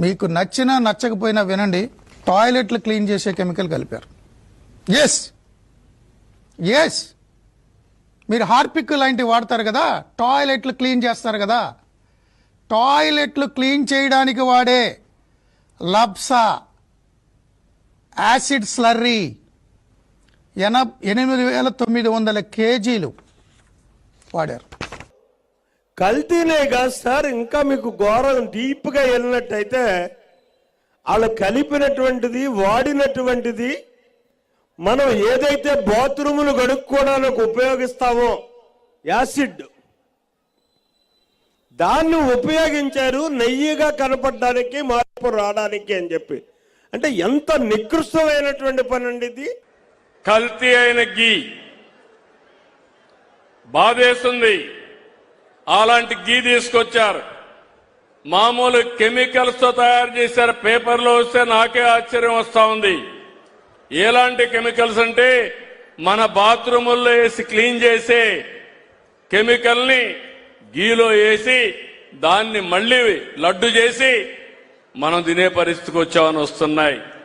మీకు నచ్చినా నచ్చకపోయినా వినండి టాయిలెట్లు క్లీన్ చేసే కెమికల్ కలిపారు. ఎస్ ఎస్ మీరు హార్పిక్ లాంటివి వాడతారు కదా టాయిలెట్లు క్లీన్ చేస్తారు కదా. టాయిలెట్లు క్లీన్ చేయడానికి వాడే లబ్సా యాసిడ్ స్లర్రీ ఎన ఎనిమిది వేల తొమ్మిది వందల కేజీలు వాడారు. కల్తీనే కాదు సార్ ఇంకా మీకు ఘోరం డీప్గా వెళ్ళినట్టయితే వాళ్ళు కలిపినటువంటిది వాడినటువంటిది మనం ఏదైతే బాత్రూములు కడుక్కోవడానికి ఉపయోగిస్తామో యాసిడ్. దాన్ని ఉపయోగించారు నెయ్యిగా కనపడడానికి మార్పు రావడానికి అని చెప్పి. అంటే ఎంత నికృష్టమైనటువంటి పని అండి ఇది? కల్తీ అయిన గీ. బాధేస్తుంది. అలాంటి గీ తీసుకొచ్చారు. మామూలు కెమికల్స్తో తయారు చేశారు. పేపర్లో వస్తే నాకే ఆశ్చర్యం వస్తా ఉంది. ఎలాంటి కెమికల్స్ అంటే మన బాత్రూముల్లో వేసి క్లీన్ చేసే కెమికల్ని గీలో వేసి దాన్ని మళ్ళీ లడ్డు చేసి మనం తినే పరిస్థితికి వచ్చామని వస్తున్నాయి.